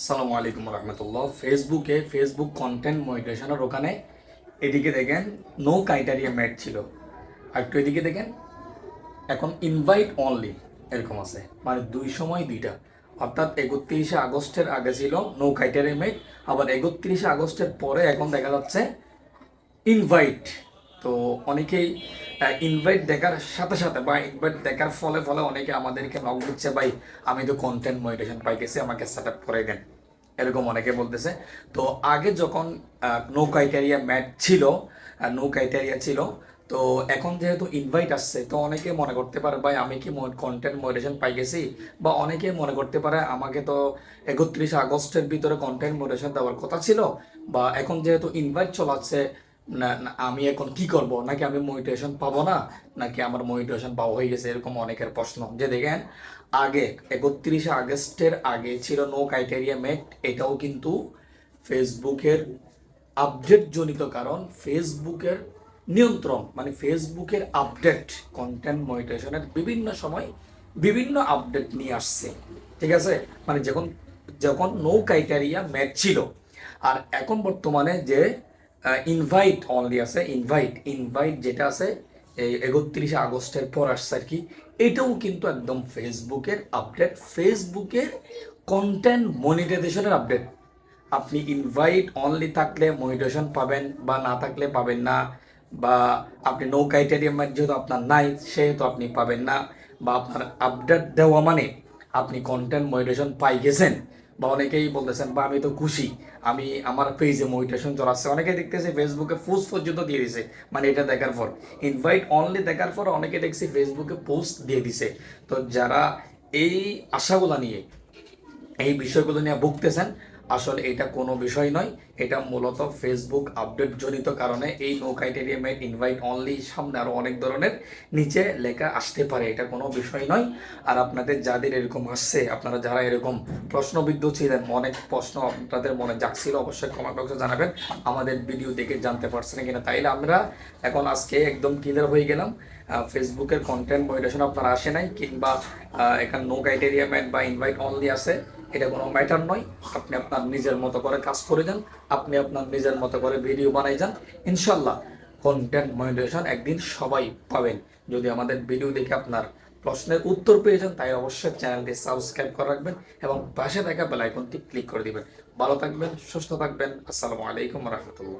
আসসালামু আলাইকুম রহমতুল্লাহ। ফেসবুকে ফেসবুক কন্টেন্ট মনিটেশনের ওখানে এদিকে দেখেন নো ক্রাইটেরিয়া ম্যাট ছিল। আর একটু এদিকে দেখেন, এখন ইনভাইট অনলি এরকম আছে। মানে দুই সময় দুইটা। অর্থাৎ একত্রিশে আগস্টের আগে ছিল নো ক্রাইটেরিয়া ম্যাট আবার একত্রিশে আগস্টের পরে এখন দেখা যাচ্ছে ইনভাইট তো অনেকেই ইনভাইট দেখার সাথে সাথে বা ইনভাইট দেখার ফলে ফলে অনেকে আমাদেরকে নক দিচ্ছে, ভাই, আমি তো কন্টেন্ট মনিটেশন পাই গেছি আমাকে সেট আপ করে দেন। এরকম অনেকে বলতেছে। তো আগে যখন নো ক্রাইটেরিয়া ম্যাট ছিল নো ক্রাইটেরিয়া ছিল, তো এখন যেহেতু ইনভাইট আসছে, তো অনেকে মনে করতে পারে, ভাই, আমি কি কন্টেন্ট মডারেশন পাই গেছি বা অনেকে মনে করতে পারে, আমাকে তো একত্রিশে আগস্টের ভিতরে কন্টেন্ট মডারেশন দেওয়ার কথা ছিল। বা এখন যেহেতু ইনভাইট চলাচ্ছে না আমি এখন কি করব? নাকি আমি মনিটেশন পাবো না? নাকি আমার মনিটেশন পাওয়া হয়ে গেছে? এরকম অনেকের প্রশ্ন। যে দেখেন, আগে, একত্রিশে আগস্টের আগে ছিল নো ক্রাইটেরিয়া মেট এটাও কিন্তু ফেসবুকের আপডেট জনিত কারণ। ফেসবুকের নিয়ন্ত্রণ মানে ফেসবুকের আপডেট কন্টেন্ট মনিটেশনের বিভিন্ন সময় বিভিন্ন আপডেট নিয়ে আসছে। ঠিক আছে? মানে যখন যখন নো ক্রাইটেরিয়া ম্যাচ ছিল, আর এখন বর্তমানে যে ইনভাইট অনলি আছে ইনভাইট ইনভাইট যেটা আছে, এই একত্রিশে আগস্টের পর আসছে আর কি। এটাও কিন্তু একদম ফেসবুকের আপডেট ফেসবুকের কন্টেন্ট মনিটাইজেশনের আপডেট আপনি ইনভাইট অনলি থাকলে মনিটেশন পাবেন বা না থাকলে পাবেন না, বা আপনি নো ক্রাইটেরিয়া যেহেতু আপনার নাই, সেহেতু আপনি পাবেন না, বা আপনার আপডেট দেওয়া মানে আপনি কন্টেন্ট মনিটেশন পাই গেছেন বা অনেকেই বলতেছেন, বা আমি তো খুশি, আমি আমার পেজে মোটিভেশন চলাচ্ছে। অনেকে দেখতেছে ফেসবুকে পোস্ট পর্যন্ত দিয়ে দিছে মানে এটা দেখার পর। ইনভাইট অনলি দেখার পর অনেকে দেখছি ফেসবুকে পোস্ট দিয়ে দিছে। তো যারা এই আশাগুলো নিয়ে, এই বিষয়গুলো নিয়ে ভুগতেছেন আসলে এটা কোনো বিষয় নয়। এটা মূলত ফেসবুক আপডেট জনিত কারণে এই no criteria made invite only সামনে আরও অনেক ধরনের নিচে লেখা আসতে পারে, এটা কোনো বিষয় নয়। আর আপনাদের যাদের এরকম আসছে, আপনারা যারা এরকম প্রশ্নবিদ্ধ ছিলেন, অনেক প্রশ্ন আপনাদের মনে জাগছিল, অবশ্যই কমেন্ট বক্সে জানাবেন। আমাদের ভিডিও দেখে জানতে পারছেন কিনা তাইলে আমরা এখন আজকে একদম ক্লিয়ার হয়ে গেলাম। ফেসবুকের কন্টেন্ট মনিটেশন আপনার আসে নাই, কিংবা এখানে নো ক্রাইটেরিয়া বা ইনভাইট অনলি আছে। এটা কোনো ম্যাটার নয়। আপনি আপনার নিজের মতো করে কাজ করে যান, আপনি আপনার নিজের মতো করে ভিডিও বানাই যান। ইনশাল্লাহ কন্টেন্ট মনিটেশন একদিন সবাই পাবেন। যদি আমাদের ভিডিও দেখে আপনার প্রশ্নের উত্তর পেয়ে যান, তাই অবশ্যই চ্যানেলটি সাবস্ক্রাইব করে রাখবেন এবং পাশে থাকা বেল আইকনটি ক্লিক করে দিবেন। ভালো থাকবেন, সুস্থ থাকবেন। আসসালামু আলাইকুম রহমতুল্লাহ।